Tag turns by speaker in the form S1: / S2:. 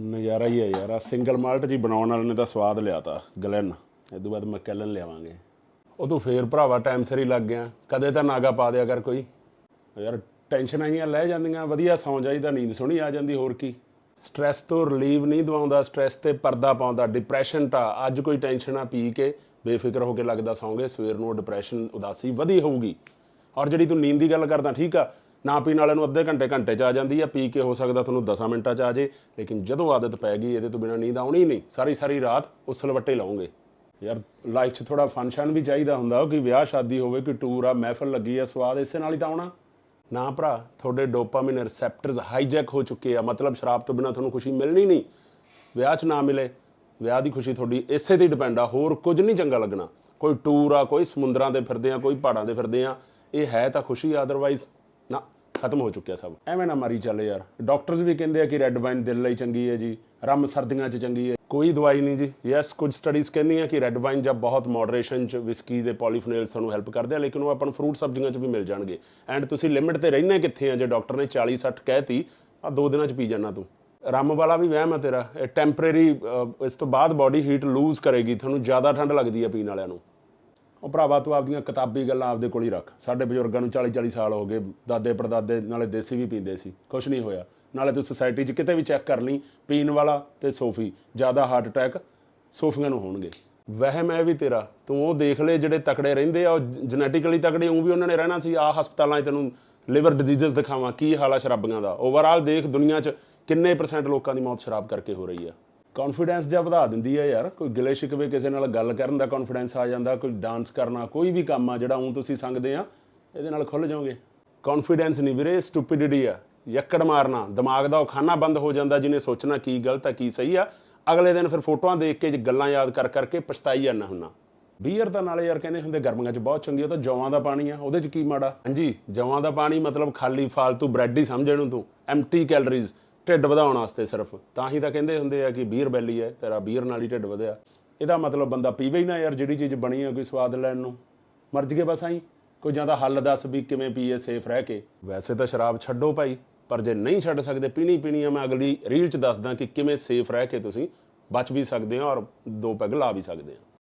S1: ਨਜ਼ਾਰਾ ਹੀ ਹੈ ਯਾਰ। ਆ ਸਿੰਗਲ ਮਾਲਟ ਜੀ ਬਣਾਉਣ ਵਾਲੇ ਨੇ ਤਾਂ ਸਵਾਦ ਲਿਆਤਾ ਗਲੈਨ। ਇਹ ਤੋਂ ਬਾਅਦ ਮੈਕੈਲਨ ਲਿਆਵਾਂਗੇ। ਉਹ ਤੂੰ ਫੇਰ ਭਰਾਵਾ ਟਾਈਮ ਸਿਰ ਹੀ ਲੱਗ ਗਿਆ। ਕਦੇ ਤਾਂ ਨਾਗਾ ਪਾ ਦਿਆ ਕਰ ਕੋਈ। ਯਾਰ ਟੈਨਸ਼ਨਾਂ ਆਈਆਂ, ਲੈ ਜਾਂਦੀਆਂ। ਵਧੀਆ ਸੌਂ ਜਾਈਦਾ ਨੀਂਦ ਸੋਹਣੀ ਆ ਜਾਂਦੀ, ਹੋਰ ਕੀ। ਸਟ੍ਰੈਸ ਤੋਂ ਰਿਲੀਵ ਨਹੀਂ ਦਵਾਉਂਦਾ ਸਟ੍ਰੈਸ ਤੇ ਪਰਦਾ ਪਾਉਂਦਾ। ਡਿਪਰੈਸ਼ਨ ਤਾਂ ਅੱਜ ਕੋਈ ਟੈਨਸ਼ਨ ਆ, ਪੀ ਕੇ ਬੇਫਿਕਰ ਹੋ ਕੇ ਲੱਗਦਾ ਸੌਂਗੇ। ਸਵੇਰ ਨੂੰ ਡਿਪਰੈਸ਼ਨ ਉਦਾਸੀ ਵਧੀ ਹੋਊਗੀ। ਔਰ ਜਿਹੜੀ ਤੂੰ ਨੀਂਦ ਦੀ ਗੱਲ ਕਰਦਾ, ਠੀਕ ਆ ਨਾ ਪੀਣ ਵਾਲੇ ਨੂੰ ਅੱਧੇ ਘੰਟੇ ਘੰਟੇ ਚ ਆ ਜਾਂਦੀ ਆ, ਪੀ ਕੇ ਹੋ ਸਕਦਾ ਤੁਹਾਨੂੰ 10 ਮਿੰਟਾਂ ਚ ਆ ਜੇ, ਲੇਕਿਨ ਜਦੋਂ ਆਦਤ ਪੈ ਗਈ ਇਹਦੇ ਤੋਂ ਬਿਨਾ ਨੀਂਦ ਆਉਣੀ ਨਹੀਂ, ਸਾਰੀ ਸਾਰੀ ਰਾਤ ਉਸ ਸਲਵੱਟੇ ਲਾਉਂਗੇ। ਯਾਰ ਲਾਈਫ 'ਚ ਥੋੜਾ ਫੰਕਸ਼ਨ ਵੀ ਚਾਹੀਦਾ ਹੁੰਦਾ ਕਿ ਵਿਆਹ ਸ਼ਾਦੀ ਹੋਵੇ, ਕਿ ਟੂਰ ਆ, ਮਹਿਫਲ ਲੱਗੀ ਆ, ਸਵਾਦ ਇਸੇ ਨਾਲ ਹੀ ਤਾਂ ਆਉਣਾ। ਨਾ ਭਰਾ, ਤੁਹਾਡੇ ਡੋਪਾਮਾਈਨ ਰਿਸੈਪਟਰਸ ਹਾਈਜੈਕ ਹੋ ਚੁੱਕੇ ਆ, ਮਤਲਬ ਸ਼ਰਾਬ ਤੋਂ ਬਿਨਾ ਤੁਹਾਨੂੰ ਖੁਸ਼ੀ ਮਿਲਣੀ ਨਹੀਂ। ਵਿਆਹ 'ਚ ਨਾ ਮਿਲੇ, ਵਿਆਹ ਦੀ ਖੁਸ਼ੀ ਤੁਹਾਡੀ ਇਸੇ ਤੇ ਹੀ ਡਿਪੈਂਡ ਆ, ਹੋਰ ਕੁਝ ਨਹੀਂ ਚੰਗਾ ਲੱਗਣਾ। ਕੋਈ ਟੂਰ ਆ, ਕੋਈ ਸਮੁੰਦਰਾਂ 'ਤੇ ਫਿਰਦੇ ਆ, ਕੋਈ ਪਹਾੜਾਂ 'ਤੇ ਫਿਰਦੇ ਆ, ਇਹ ਹੈ ਤਾਂ ਖੁਸ਼ੀ ਅਦਰਵਾਈਜ਼ ਨਾ। ਖਤਮ ਹੋ ਚੁੱਕਿਆ ਸਭ। ਐਵੇਂ ਨਾ ਮਾਰੀ ਚੱਲ ਯਾਰ। ਡਾਕਟਰਸ ਵੀ ਕਹਿੰਦੇ ਆ ਕਿ ਰੈੱਡ ਵਾਈਨ ਦਿਲ ਲਈ ਚੰਗੀ ਹੈ ਜੀ। ਰਮ ਸਰਦੀਆਂ 'ਚ ਚੰਗੀ ਹੈ। ਕੋਈ ਦਵਾਈ ਨਹੀਂ ਜੀ। ਯੈਸ ਕੁਝ ਸਟੱਡੀਜ਼ ਕਹਿੰਦੀਆਂ ਕਿ ਰੈੱਡ ਵਾਈਨ ਜਾਂ ਬਹੁਤ ਮੋਡਰੇਸ਼ਨ 'ਚ ਵਿਸਕੀ ਦੇ ਪੋਲੀਫੀਨੋਲਸ ਤੁਹਾਨੂੰ ਹੈਲਪ ਕਰਦੇ ਆ, ਲੇਕਿਨ ਉਹ ਆਪਾਂ ਨੂੰ ਫਰੂਟ ਸਬਜ਼ੀਆਂ 'ਚ ਵੀ ਮਿਲ ਜਾਣਗੇ। ਐਂਡ ਤੁਸੀਂ ਲਿਮਿਟ ਤੇ ਰਹਿੰਦੇ ਕਿੱਥੇ ਆ? ਜੇ ਡਾਕਟਰ ਨੇ 40 60 ਕਹਿਤੀ ਆ ਦੋ ਦਿਨਾਂ 'ਚ ਪੀ ਜਾਣਾ ਤੂੰ। ਰਮ ਵਾਲਾ ਵੀ ਵਹਿਮ ਆ ਤੇਰਾ। ਇਹ ਟੈਂਪਰੇਰੀ ਇਸ ਤੋਂ ਬਾਅਦ ਬਾਡੀ ਹੀਟ ਲੂਜ਼ ਕਰੇਗੀ। ਤੁਹਾਨੂੰ ਜ਼ਿਆਦਾ ਠੰਡ ਲੱਗਦੀ ਹੈ ਪੀਣ ਵਾਲਿਆਂ ਨੂੰ। ਉਹ ਭਰਾਵਾ ਤੂੰ ਆਪਦੀਆਂ ਕਿਤਾਬੀ ਗੱਲਾਂ ਆਪਦੇ ਕੋਲ ਹੀ ਰੱਖ। ਸਾਡੇ ਬਜ਼ੁਰਗਾਂ ਨੂੰ 40 40 ਸਾਲ ਹੋ ਗਏ, ਦਾਦੇ ਪੜਦਾਦੇ ਨਾਲੇ ਦੇਸੀ ਵੀ ਪੀਂਦੇ ਸੀ ਕੁਝ ਨਹੀਂ ਹੋਇਆ। ਨਾਲੇ ਤੂੰ ਸੁਸਾਇਟੀ 'ਚ ਕਿਤੇ ਵੀ ਚੈੱਕ ਕਰ ਲਈ, ਪੀਣ ਵਾਲਾ ਤੇ ਸੋਫੀ, ਜ਼ਿਆਦਾ ਹਾਰਟ ਅਟੈਕ ਸੋਫੀਆਂ ਨੂੰ ਹੋਣਗੇ। ਵਹਿਮ ਹੈ ਵੀ ਤੇਰਾ, ਤੂੰ ਉਹ ਦੇਖ ਲੈ ਜਿਹੜੇ ਤਕੜੇ ਰਹਿੰਦੇ ਆ, ਉਹ ਜੈਨੇਟਿਕਲੀ ਤਕੜੇ ਉਹ ਵੀ ਉਹਨਾਂ ਨੇ ਰਹਿਣਾ ਸੀ ਆ ਹਸਪਤਾਲਾਂ 'ਚ ਤੈਨੂੰ ਲਿਵਰ ਡਿਜ਼ੀਜ਼ਸ ਦਿਖਾਵਾਂ, ਕੀ ਹਾਲ ਆ ਸ਼ਰਾਬੀਆਂ ਦਾ। ਓਵਰਆਲ ਦੇਖ ਦੁਨੀਆ 'ਚ ਕਿੰਨੇ ਪਰਸੈਂਟ ਲੋਕਾਂ ਦੀ ਮੌਤ ਸ਼ਰਾਬ ਕਰਕੇ ਹੋ ਰਹੀ ਆ। ਕੌਨਫੀਡੈਂਸ ਜਿਹਾ ਵਧਾ ਦਿੰਦੀ ਹੈ ਯਾਰ। ਕੋਈ ਗਿਲੇ ਸ਼ਿਕਵੇ ਕਿਸੇ ਨਾਲ ਗੱਲ ਕਰਨ ਦਾ ਕੌਨਫੀਡੈਂਸ ਆ ਜਾਂਦਾ, ਕੋਈ ਡਾਂਸ ਕਰਨਾ, ਕੋਈ ਵੀ ਕੰਮ ਆ, ਜਿਹੜਾ ਹੁਣ ਤੁਸੀਂ ਸੰਗਦੇ ਆ, ਇਹਦੇ ਨਾਲ ਖੁੱਲ ਜਾਓਗੇ। ਕੌਨਫੀਡੈਂਸ ਨਹੀਂ ਵੀਰੇ ਸਟੂਪਿਡਿਟੀ ਆ। ਯੱਕੜ ਮਾਰਨਾ, ਦਿਮਾਗ ਦਾ ਉਹ ਖਾਨਾ ਬੰਦ ਹੋ ਜਾਂਦਾ, ਜਿਹਨੇ ਸੋਚਣਾ ਕੀ ਗਲਤ ਆ, ਕੀ ਸਹੀ ਆ। ਅਗਲੇ ਦਿਨ ਫਿਰ ਫੋਟੋਆਂ ਦੇਖ ਕੇ ਗੱਲਾਂ ਯਾਦ ਕਰ ਕਰਕੇ ਪਛਤਾਈ ਜਾਂਦਾ ਹੁੰਨਾ। ਬੀਅਰ ਤਾਂ ਨਾਲੇ ਯਾਰ ਕਹਿੰਦੇ ਹੁੰਦੇ ਗਰਮੀਆਂ 'ਚ ਬਹੁਤ ਚੰਗੀ ਉਹ ਤਾਂ ਜਵਾਂ ਦਾ ਪਾਣੀ ਆ, ਉਹਦੇ 'ਚ ਕੀ ਮਾੜਾ। ਹਾਂਜੀ, ਜਵਾਂ ਦਾ ਪਾਣੀ ਮਤਲਬ ਖਾਲੀ ਫਾਲਤੂ ਬ੍ਰੈਡ ਹੀ ਸਮਝਣ ਨੂੰ ਤੂੰ। ਐਮਟੀ ਕੈਲਰੀਜ਼ ਢਿੱਡ ਵਧਾਉਣ ਵਾਸਤੇ ਸਿਰਫ। ਤਾਂ ਹੀ ਤਾਂ ਕਹਿੰਦੇ ਹੁੰਦੇ ਆ ਕਿ ਬੀਅਰ ਬੈਲੀ ਹੈ, ਤੇਰਾ ਬੀਅਰ ਨਾਲ ਹੀ ਢਿੱਡ ਵਧਿਆ। ਇਹਦਾ ਮਤਲਬ ਬੰਦਾ ਪੀਵੇ ਹੀ ਨਾ ਯਾਰ, ਜਿਹੜੀ ਚੀਜ਼ ਬਣੀ ਹੈ ਕੋਈ ਸਵਾਦ ਲੈਣ ਨੂੰ। ਮਰਜ ਕੇ ਬਸ ਆਈ। ਕੋਈ ਜਾਂ ਤਾਂ ਹੱਲ ਦੱਸ ਵੀ ਕਿਵੇਂ ਪੀਏ ਸੇਫ ਰਹਿ ਕੇ। ਵੈਸੇ ਤਾਂ ਸ਼ਰਾਬ ਛੱਡੋ ਭਾਈ, ਪਰ ਜੇ ਨਹੀਂ ਛੱਡ ਸਕਦੇ, ਪੀਣੀ ਪੀਣੀ ਆ। ਮੈਂ ਅਗਲੀ ਰੀਲ 'ਚ ਦੱਸਦਾ ਕਿ ਕਿਵੇਂ ਸੇਫ ਰਹਿ ਕੇ ਤੁਸੀਂ ਬਚ ਵੀ ਸਕਦੇ ਹੋ ਔਰ ਦੋ ਪੈਗ ਲਾ ਵੀ ਸਕਦੇ ਹੋ।